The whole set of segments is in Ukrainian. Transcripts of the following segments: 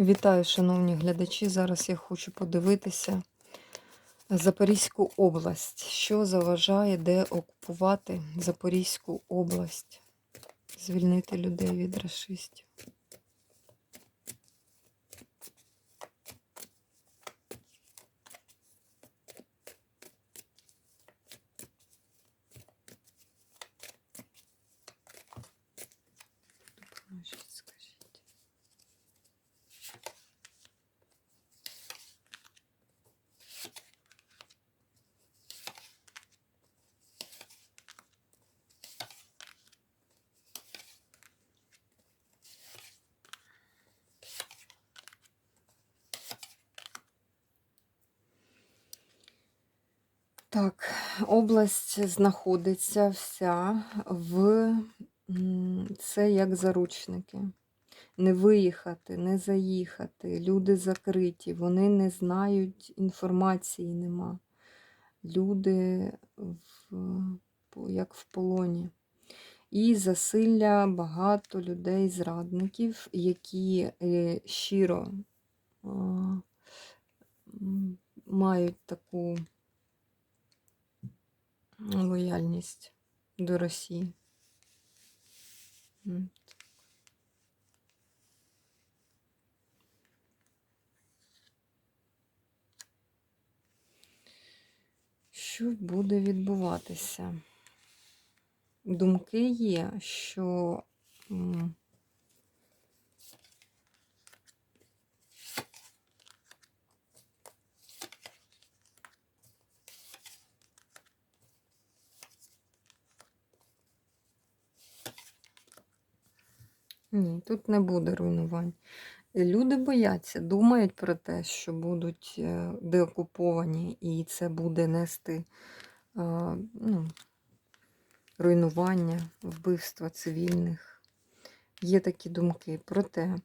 Вітаю, шановні глядачі. Зараз я хочу подивитися Запорізьку область. Що заважає, де окупувати Запорізьку область? Звільнити людей від расистів. Допоможіть, скажіть. Так, область знаходиться вся в це як заручники. Не виїхати, не заїхати. Люди закриті, вони не знають, інформації нема. Люди в, як в полоні. І засилля багато людей-зрадників, які е, щиро мають таку лояльність до Росії. Що буде відбуватися? Думки є, що ні, тут не буде руйнувань. Люди бояться, думають про те, що будуть е, деокуповані, і це буде нести е, ну, руйнування, вбивства цивільних. Є такі думки. Проте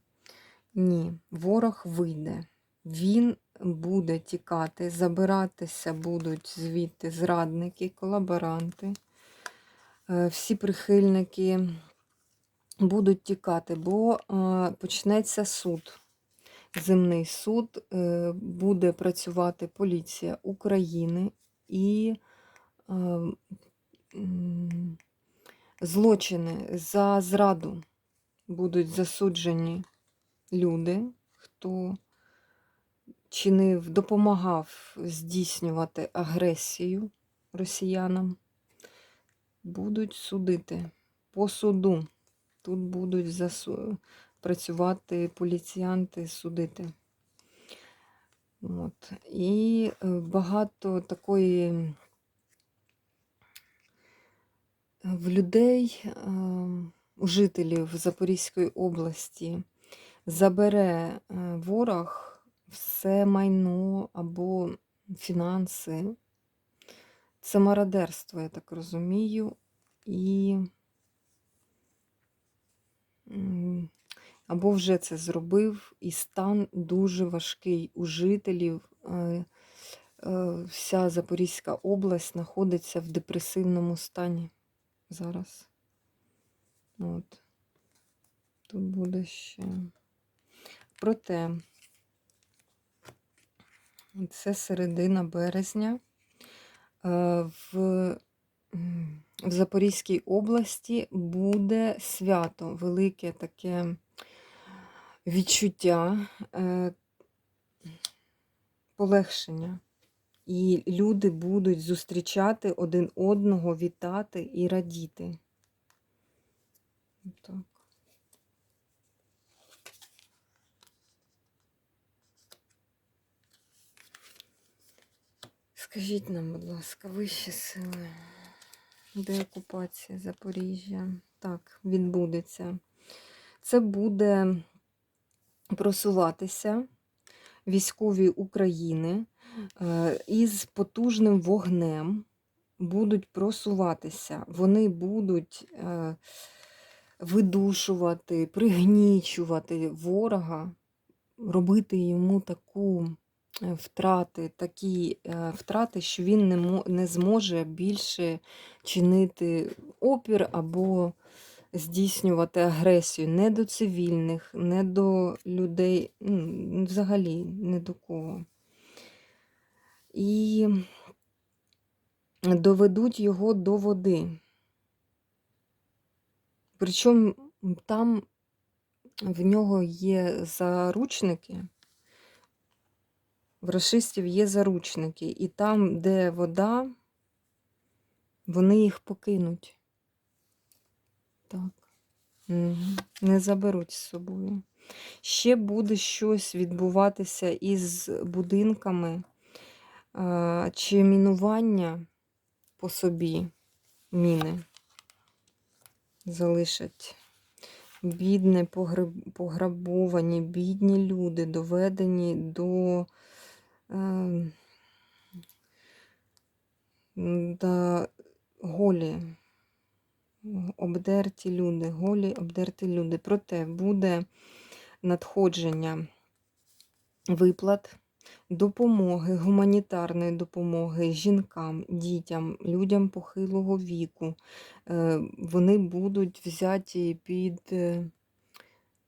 ні, ворог вийде. Він буде тікати, забиратися будуть звідти зрадники, колаборанти, е, всі прихильники будуть тікати, бо е, почнеться суд. Земний суд е, буде працювати поліція України і е, злочини за зраду будуть засуджені люди, хто чинив, допомагав здійснювати агресію росіянам, будуть судити по суду. Тут будуть засу... працювати поліціянти, судити. От. І е, багато такої в людей, е, у жителів Запорізької області забере е, ворог все майно або фінанси. Це мародерство, я так розумію. І або вже це зробив, і стан дуже важкий у жителів. Е, е, Вся Запорізька область знаходиться в депресивному стані зараз. От. Тут буде ще. Проте, це середина березня. Е, В, в Запорізькій області буде свято, велике таке відчуття, е, полегшення. І люди будуть зустрічати один одного, вітати і радіти. Так. Скажіть нам, будь ласка, вищі сили, де окупація Запоріжжя? Так, відбудеться. Це буде просуватися військові України е, із потужним вогнем будуть просуватися. Вони будуть е, видушувати, пригнічувати ворога, робити йому таку втрати, такі е, втрати, що він не, не зможе більше чинити опір або здійснювати агресію не до цивільних, не до людей, ну, взагалі не до кого. І доведуть його до води. Причому там в нього є заручники, в расистів є заручники, і там, де вода, вони їх покинуть. Так. Не заберуть з собою. Ще буде щось відбуватися із будинками чи мінування по собі міни залишать. Бідне, пограбовані, бідні люди, доведені до, е, м, до голі, обдерті люди, голі, обдерті люди. Проте буде надходження виплат, допомоги, гуманітарної допомоги жінкам, дітям, людям похилого віку. Е, Вони будуть взяті під.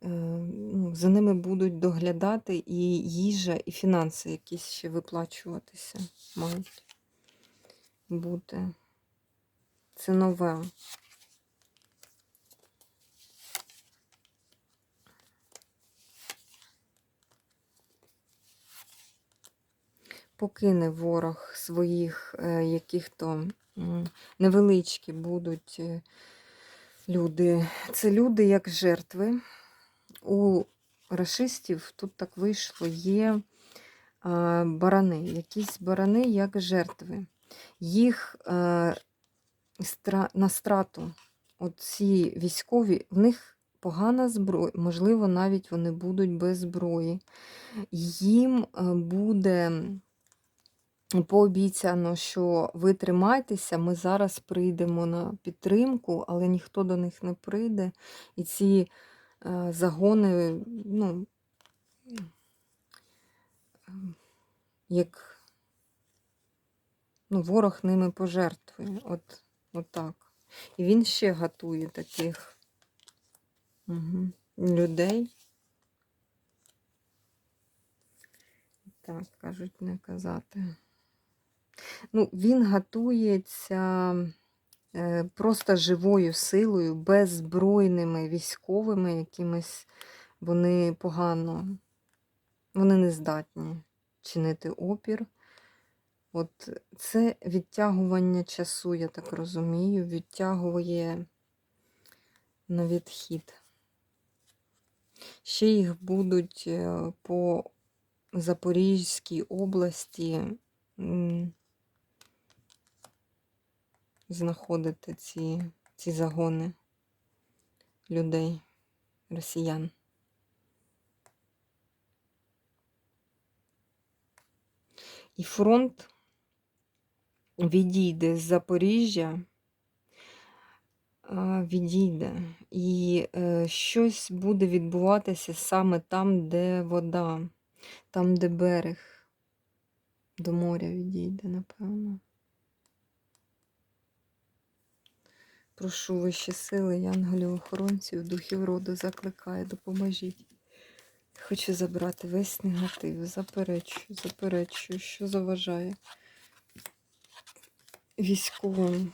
Е, ну, За ними будуть доглядати і їжа, і фінанси якісь ще виплачуватися мають бути. Це нове. Покине ворог своїх е, яких-то невеличкі будуть е, люди. Це люди як жертви. У рашистів тут так вийшло, є барани, якісь барани як жертви. Їх е, на страту, оці військові, в них погана зброя, можливо, навіть вони будуть без зброї. Їм е, буде пообіцяно, що ви тримайтеся, ми зараз прийдемо на підтримку, але ніхто до них не прийде. І ці загони, ну, ем, як ну, ворог ними пожертвує. От, от так. І він ще готує таких угу, людей. Так, кажуть, не казати. Ну, він готується е, просто живою силою, беззбройними військовими якимись. Вони погано, вони не здатні чинити опір. От це відтягування часу, я так розумію, відтягує на відхід. Ще їх будуть е, по Запорізькій області знаходити ці, ці загони людей, росіян. І фронт відійде з Запоріжжя, відійде, і е, щось буде відбуватися саме там, де вода, там, де берег, до моря відійде, напевно. Прошу вищі сили, янголів охоронців, духів роду закликаю, допоможіть. Хочу забрати весь негатив, заперечую, заперечую, що заважає військовим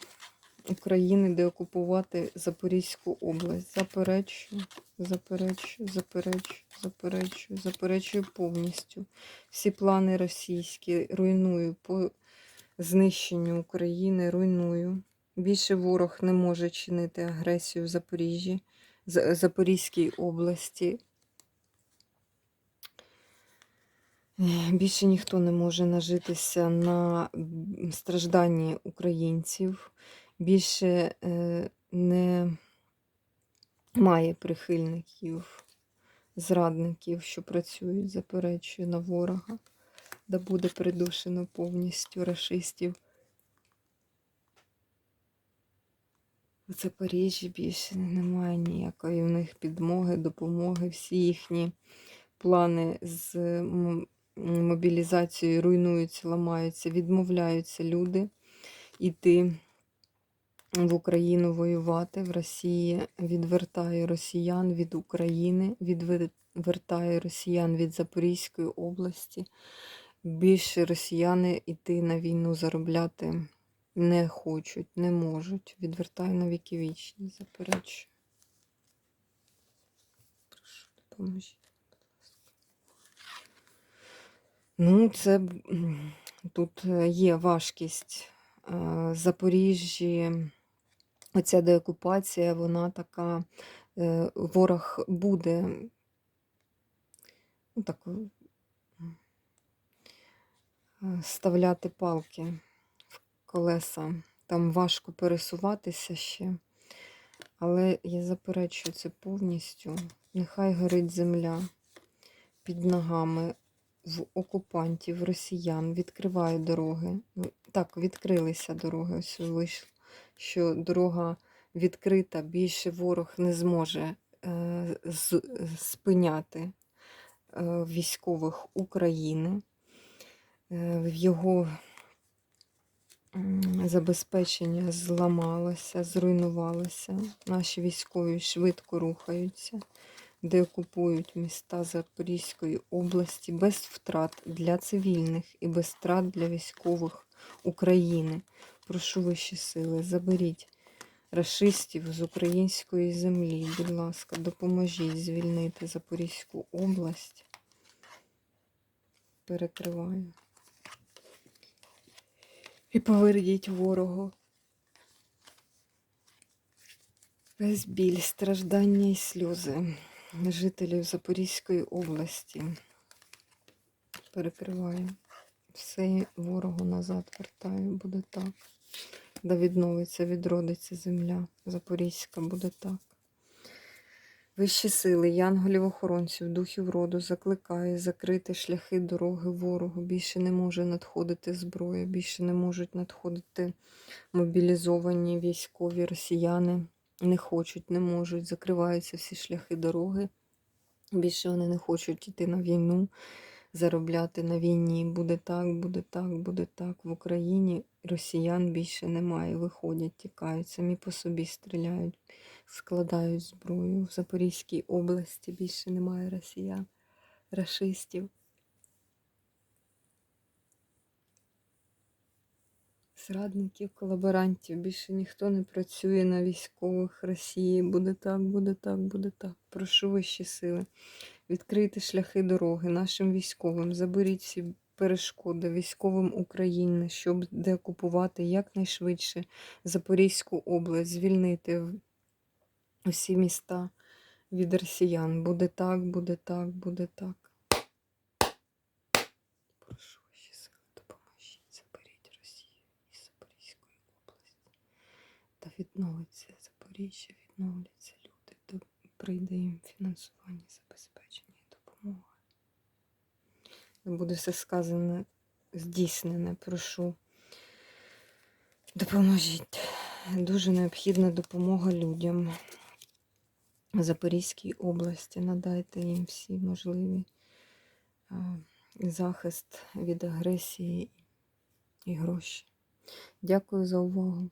України деокупувати Запорізьку область. Заперечую, заперечую, заперечую, заперечую, заперечую повністю. Всі плани російські руйную по знищенню України, руйную. Більше ворог не може чинити агресію в Запоріжжі, Запорізькій області. Більше ніхто не може нажитися на стражданні українців. Більше е, не має прихильників, зрадників, що працюють, заперечую на ворога, да буде придушено повністю рашистів. У Запоріжжі більше немає ніякої в них підмоги, допомоги. Всі їхні плани з мобілізацією руйнуються, ламаються, відмовляються люди йти в Україну воювати. В Росії відвертає росіян від України, відвертає росіян від Запорізької області. Більше росіяни йти на війну заробляти не хочуть, не можуть. Відвертаю на віки вічні, заперечую. Прошу, допоможіть, будь ласка. Ну, це тут е, є важкість. Е, Запоріжжі, оця деокупація, вона така, е, ворог буде ну, так, ставляти палки колеса. Там важко пересуватися ще. Але я заперечую це повністю. Нехай горить земля під ногами в окупантів, росіян, відкривають дороги. Так, відкрилися дороги. Ось вийшло, що дорога відкрита, більше ворог не зможе е, з- спиняти е, військових України. Е, в його забезпечення зламалося, зруйнувалося. Наші військові швидко рухаються, де окупують міста Запорізької області без втрат для цивільних і без втрат для військових України. Прошу вищі сили, заберіть рашистів з української землі. Будь ласка, допоможіть звільнити Запорізьку область. Перекриваю. І поверніть ворогу. Весь біль, страждання і сльози жителів Запорізької області. Перекриваю. Все ворогу назад вертаю, буде так. Да відновиться, відродиться земля Запорізька, буде так. Вищі сили, янголів-охоронців, духів роду закликає закрити шляхи дороги ворогу. Більше не може надходити зброя, більше не можуть надходити мобілізовані військові росіяни. Не хочуть, не можуть, закриваються всі шляхи дороги. Більше вони не хочуть йти на війну, заробляти на війні. Буде так, буде так, буде так. В Україні росіян більше немає. Виходять, тікають, самі по собі стріляють, складають зброю. В Запорізькій області більше немає росіян, рашистів. Зрадників, колаборантів. Більше ніхто не працює на військових Росії. Буде так, буде так, буде так. Прошу вищі сили. Відкрийте шляхи дороги нашим військовим. Заберіть всі перешкоди військовим України, щоб деокупувати якнайшвидше Запорізьку область, звільнити всі міста від росіян. Буде так, буде так, буде так. Прошу ваші сили, допоможіть. Заберіть Росію із Запорізької області. Та відновиться Запоріжжя, відновляться люди. Прийде їм фінансування, забезпечення і допомога. Буде все сказане, здійснене, прошу. Допоможіть. Дуже необхідна допомога людям. в Запорізькій області. Надайте їм всі можливі захист від агресії і гроші. Дякую за увагу.